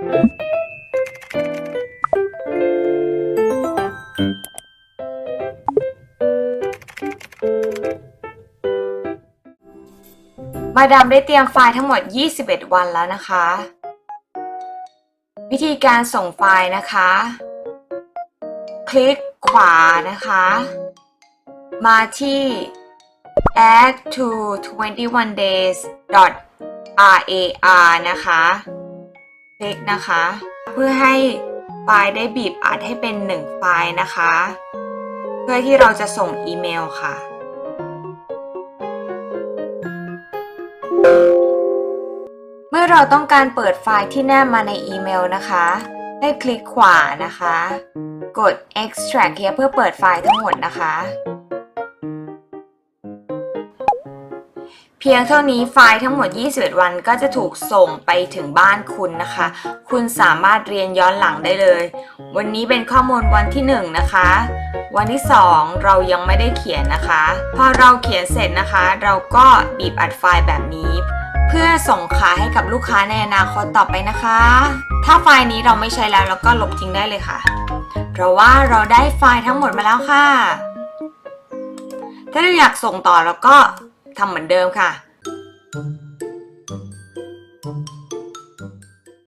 มาดามได้เตรียมไฟล์ทั้งหมด 21 วันแล้วนะคะ วิธีการส่งไฟล์นะคะ คลิกขวานะคะ มาที่ add to 21 days rar นะคะ คลิกนะคะ เพื่อให้ไฟล์ได้บีบอัดให้เป็น 1 ไฟล์นะคะ เพื่อที่เราจะส่งอีเมลค่ะ เมื่อเราต้องการเปิดไฟล์ที่แนบมาในอีเมลนะคะ ให้คลิกขวานะคะ กด extract เพื่อเปิดไฟล์ทั้งหมดนะคะ เพียงเท่านี้ไฟล์ทั้งหมด 21 วันก็จะถูกส่งไปถึงบ้านคุณนะคะ คุณสามารถเรียนย้อนหลังได้เลย วันนี้เป็นข้อมูลวันที่ 1 นะคะ วันที่ 2 เรายังไม่ได้เขียนนะคะ พอเราเขียนเสร็จนะคะ เราก็บีบอัดไฟล์แบบนี้ เพื่อส่งขายให้กับลูกค้าในอนาคตต่อไปนะคะ ถ้าไฟล์นี้เราไม่ใช้แล้วเราก็ลบทิ้งได้เลยค่ะ เพราะว่าเราได้ไฟล์ทั้งหมดมาแล้วค่ะ ถ้าเราอยากส่งต่อเราก็ ทำเหมือนเดิมค่ะ